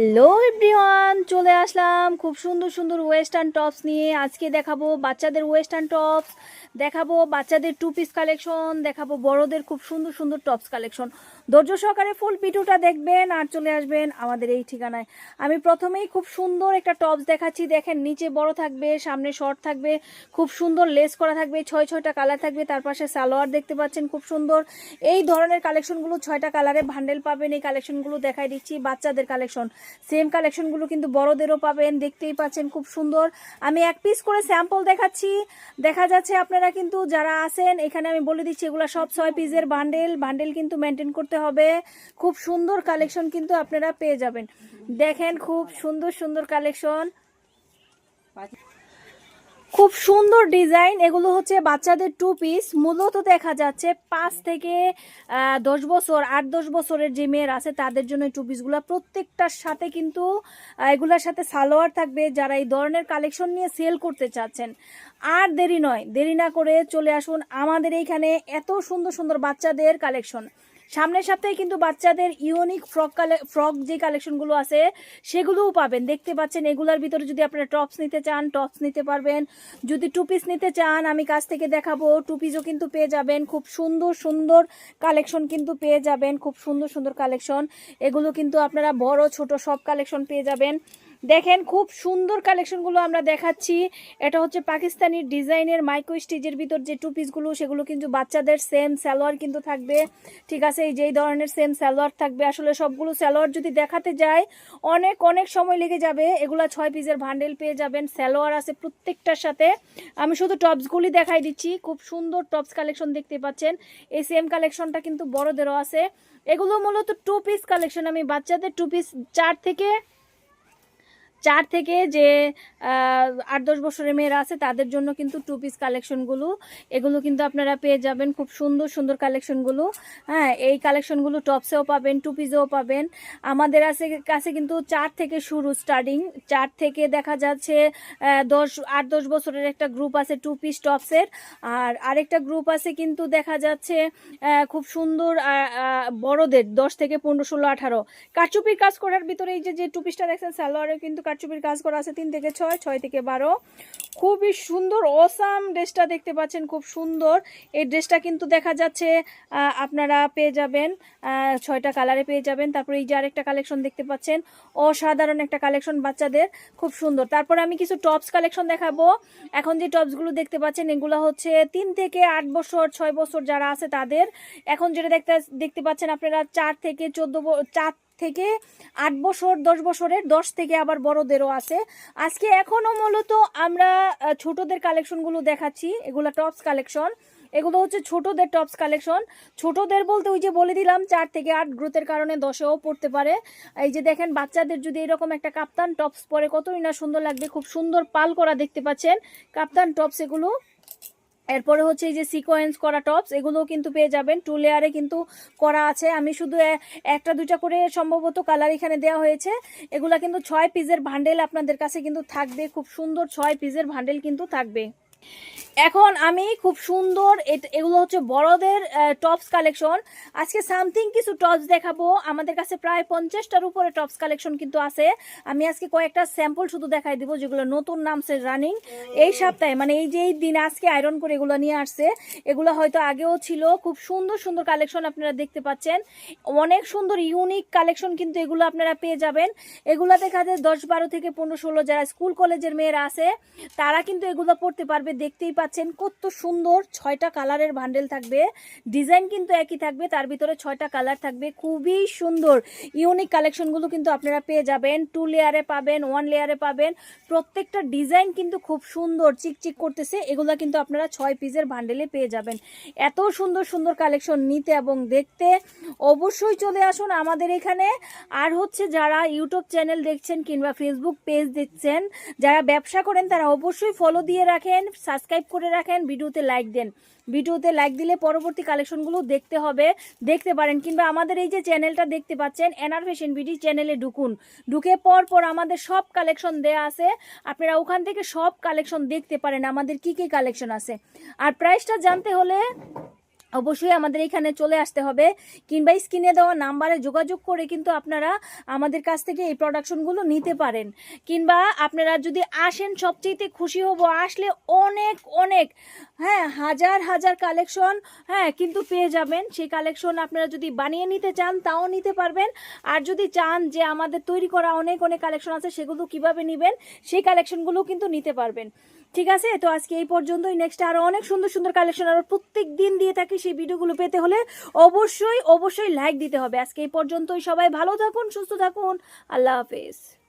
Hello everyone চলে আসলাম খুব সুন্দর সুন্দর ওয়েস্টার্ন টপস নিয়ে। আজকে দেখাবো বাচ্চাদের ওয়েস্টার্ন টপস দেখাবো বাচ্চাদের টু পিস কালেকশন দেখাবো বড়দের খুব সুন্দর সুন্দর টপস কালেকশন ধৈর্য সহকারে ফুল পিটুটা দেখবেন আর চলে আসবেন আমাদের এই ঠিকানায়। আমি প্রথমেই খুব সুন্দর একটা টপস দেখাচ্ছি। দেখেন, নিচে বড় থাকবে, সামনে শর্ট থাকবে, খুব সুন্দর লেস করা থাকবে, ছয় ছয়টা কালার থাকবে, তার পাশে সালোয়ার দেখতে পাচ্ছেন খুব সুন্দর। এই ধরনের কালেকশনগুলো ছয়টা কালারে ভান্ডেল পাবেন। এই কালেকশনগুলো দেখাই দিচ্ছি বাচ্চাদের কালেকশন সেম কালেকশনগুলো কিন্তু বড়দেরও পাবেন, দেখতেই পাচ্ছেন খুব সুন্দর। আমি এক পিস করে স্যাম্পল দেখাচ্ছি। দেখা যাচ্ছে আপনারা কিন্তু যারা আছেন, এখানে আমি বলে দিচ্ছি এগুলো সব ছয় পিসের বান্ডেল বান্ডেল কিন্তু মেনটেন করতে হবে। খুব সুন্দর কালেকশন কিন্তু আপনারা পেয়ে যাবেন। দেখেন খুব সুন্দর সুন্দর কালেকশন খুব সুন্দর ডিজাইন। এগুলো হচ্ছে বাচ্চাদের টু পিস মূলত দেখা যাচ্ছে পাঁচ থেকে দশ বছর, আট, দশ বছরের যে মেয়ের আছে, তাদের জন্য টু পিসগুলো প্রত্যেকটার সাথে কিন্তু এগুলোর সাথে সালোয়ার থাকবে। যারা এই ধরনের কালেকশন নিয়ে সেল করতে চাচ্ছেন, আর দেরি নয়, দেরি না করে চলে আসুন আমাদের এইখানে এত সুন্দর সুন্দর বাচ্চাদের কালেকশন সামনের সপ্তাহে কিন্তু বাচ্চাদের ইউনিক ফ্রক ফ্রক যে কালেকশনগুলো আছে, সেগুলোও পাবেন। দেখতে পাচ্ছেন, এগুলোর ভিতরে যদি আপনারা টপস নিতে চান টপস নিতে পারবেন। যদি টু পিস নিতে চান, আমি কাছ থেকে দেখাবো। টু পিসও কিন্তু পেয়ে যাবেন। খুব সুন্দর সুন্দর কালেকশন কিন্তু পেয়ে যাবেন। খুব সুন্দর সুন্দর কালেকশন এগুলো কিন্তু আপনারা বড়, ছোট সব কালেকশন পেয়ে যাবেন। দেখেন, খুব সুন্দর কালেকশনগুলো আমরা দেখাচ্ছি। এটা হচ্ছে পাকিস্তানি ডিজাইনের মাইক্রো স্টিচের ভিতর যে টু পিসগুলো সেগুলো কিন্তু বাচ্চাদের সেম সালোয়ার কিন্তু থাকবে। ঠিক আছে? এই যেই ধরনের সেম সালোয়ার থাকবে। আসলে সবগুলো সালোয়ার যদি দেখাতে যায় অনেক অনেক সময় লেগে যাবে। এগুলা ছয় পিসের ভান্ডেল পেয়ে যাবেন। স্যালোয়ার আছে প্রত্যেকটার সাথে। আমি শুধু টপসগুলি দেখাই দিচ্ছি। খুব সুন্দর টপস কালেকশন দেখতে পাচ্ছেন। এই সেম কালেকশনটা কিন্তু বড়দেরও আছে। এগুলো মূলত টু পিস কালেকশন আমি বাচ্চাদের টু পিস চার থেকে চার থেকে যে আট দশ বছরের মেয়েরা আছে, তাদের জন্য কিন্তু টু পিস কালেকশনগুলো এগুলো কিন্তু আপনারা পেয়ে যাবেন খুব সুন্দর সুন্দর কালেকশনগুলো হ্যাঁ এই কালেকশনগুলো টপসেও পাবেন টু পিসেও পাবেন। আমাদের আছে, কাছে কিন্তু চার থেকে শুরু স্টার্টিং চার থেকে দেখা যাচ্ছে দশ, আট দশ বছরের একটা গ্রুপ আছে টু পিস টপসের আর আরেকটা গ্রুপ আছে কিন্তু দেখা যাচ্ছে খুব সুন্দর বড়দের, দশ থেকে পনেরো, ষোলো, আঠারো। কারচুপির কাজ করার ভিতরে এই যে যে টু পিসটা দেখছেন সালোয়ারে কিন্তু কারচুপির কাজ করা আছে তিন থেকে ছয় ছয় থেকে বারো। খুবই সুন্দর অসাম ড্রেসটা দেখতে পাচ্ছেন, খুব সুন্দর। এই ড্রেসটা কিন্তু দেখা যাচ্ছে আপনারা পেয়ে যাবেন ছয়টা কালারে পেয়ে যাবেন। তারপরে এই যে আরেকটা কালেকশন দেখতে পাচ্ছেন, অসাধারণ একটা কালেকশন বাচ্চাদের, খুব সুন্দর। তারপরে আমি কিছু টপস কালেকশন দেখাবো। এখন যে টপসগুলো দেখতে পাচ্ছেন, এগুলো হচ্ছে তিন থেকে আট বছর, ছয় বছর যারা আছে তাদের। এখন যেটা দেখতে দেখতে পাচ্ছেন আপনারা, চার থেকে চোদ্দ চার থেকে আট বছর, দশ বছরের, দশ থেকে আবার বড়দেরও আছে। আজকে এখনও মূলত আমরা ছোটদের কালেকশনগুলো দেখাচ্ছি। এগুলো টপস কালেকশন। এগুলো হচ্ছে ছোটদের টপস কালেকশন। ছোটদের বলতে ওই যে বলে দিলাম, চার থেকে আট গ্রোথের কারণে দশেও পড়তে পারে। এই যে দেখেন, বাচ্চাদের যদি এরকম একটা কাপ্তান টপস পরে, কতই না সুন্দর লাগবে, খুব সুন্দর পাল করা দেখতে পাচ্ছেন। কাপ্তান টপস এগুলো। এরপরে হচ্ছে এই যে সিকোয়েন্স করা টপস এগুলোও কিন্তু পেয়ে যাবেন। টু লেয়ারে কিন্তু করা আছে। আমি শুধু একটা, দুইটা করে সম্ভবত কালার এখানে দেওয়া হয়েছে। এগুলো কিন্তু ছয় পিসের ভান্ডেল আপনাদের কাছে কিন্তু থাকবে। খুব সুন্দর ছয় পিসের ভান্ডেল কিন্তু থাকবে। এখন আমি খুব সুন্দর এগুলো হচ্ছে বড়দের টপস কালেকশন আজকে সামথিং কিছু টপস দেখাবো। আমাদের কাছে প্রায় পঞ্চাশটার উপরে টপস কালেকশন কিন্তু আছে। আমি আজকে কয়েকটা স্যাম্পল শুধু দেখাই দিব, যেগুলো নতুন নামছে রানিং এই সপ্তাহে মানে এই যে এই দিন আজকে আয়রন করে এগুলো নিয়ে আসছে, এগুলো হয়তো আগেও ছিল। খুব সুন্দর সুন্দর কালেকশন আপনারা দেখতে পাচ্ছেন। অনেক সুন্দর ইউনিক কালেকশন কিন্তু এগুলো আপনারা পেয়ে যাবেন। এগুলো দেখা যায় দশ বারো থেকে পনেরো ষোলো যারা স্কুল কলেজের মেয়েরা আছে, তারা কিন্তু এগুলো পড়তে পারবে, দেখতেই পাচ্ছেন, কত সুন্দর ছয়টা কালারের ভান্ডেল থাকবে। ডিজাইন কিন্তু একই থাকবে, তার ভিতরে ছয়টা কালার থাকবে, খুবই সুন্দর। ইউনিক কালেকশনগুলো কিন্তু আপনারা পেয়ে যাবেন টু লেয়ারে পাবেন ওয়ান লেয়ারে পাবেন। প্রত্যেকটা ডিজাইন কিন্তু খুব সুন্দর, চিকচিক করতেছে, এগুলো কিন্তু আপনারা ছয় পিসের ভান্ডেলে পেয়ে যাবেন। এত সুন্দর সুন্দর কালেকশন নিতে এবং দেখতে অবশ্যই চলে আসুন আমাদের এখানে। আর হচ্ছে যারা ইউটিউব চ্যানেল দেখছেন কিংবা ফেসবুক পেজ দেখছেন, যারা ব্যবসা করেন, তারা অবশ্যই ফলো দিয়ে রাখেন সাবস্ক্রাইব করে রাখেন, ভিডিওতে লাইক দেন। ভিডিওতে লাইক দিলে পরবর্তী কালেকশনগুলো দেখতে হবে, দেখতে পারেন। কিংবা আমাদের এই যে চ্যানেলটা দেখতে পাচ্ছেন এনআর ফ্যাশন বিডি চ্যানেলে ঢুকুন। ঢুকে পর পর আমাদের সব কালেকশন দেয়া আছে। আপনারা ওখান থেকে সব কালেকশন দেখতে পারেন, আমাদের কি কি কালেকশন আছে। আর প্রাইসটা জানতে হলে অবশ্যই আমাদের এখানে চলে আসতে হবে। কিংবা স্ক্রিনে দেওয়া নাম্বারে যোগাযোগ করে কিন্তু আপনারা আমাদের কাছ থেকে এই প্রোডাকশনগুলো নিতে পারেন। কিংবা আপনারা যদি আসেন সবচেয়ে খুশি হব, আসলে অনেক অনেক হ্যাঁ হাজার হাজার কালেকশন হ্যাঁ কিন্তু পেয়ে যাবেন। সেই কালেকশন আপনারা যদি বানিয়ে নিতে চান, তাও নিতে পারবেন। আর যদি চান যে আমাদের তৈরি করা অনেক অনেক কালেকশন আছে, সেগুলো কীভাবে নেবেন, সেই কালেকশনগুলো কিন্তু নিতে পারবেন। ঠিক আছে? তো আজকে এই পর্যন্তই। নেক্সট আরও অনেক সুন্দর সুন্দর কালেকশন আরও প্রত্যেক দিন দিয়ে থাকি সেই ভিডিওগুলো পেতে হলে অবশ্যই অবশ্যই লাইক দিতে হবে। আজকে এই পর্যন্তই। সবাই ভালো থাকুন, সুস্থ থাকুন। আল্লাহ হাফেজ।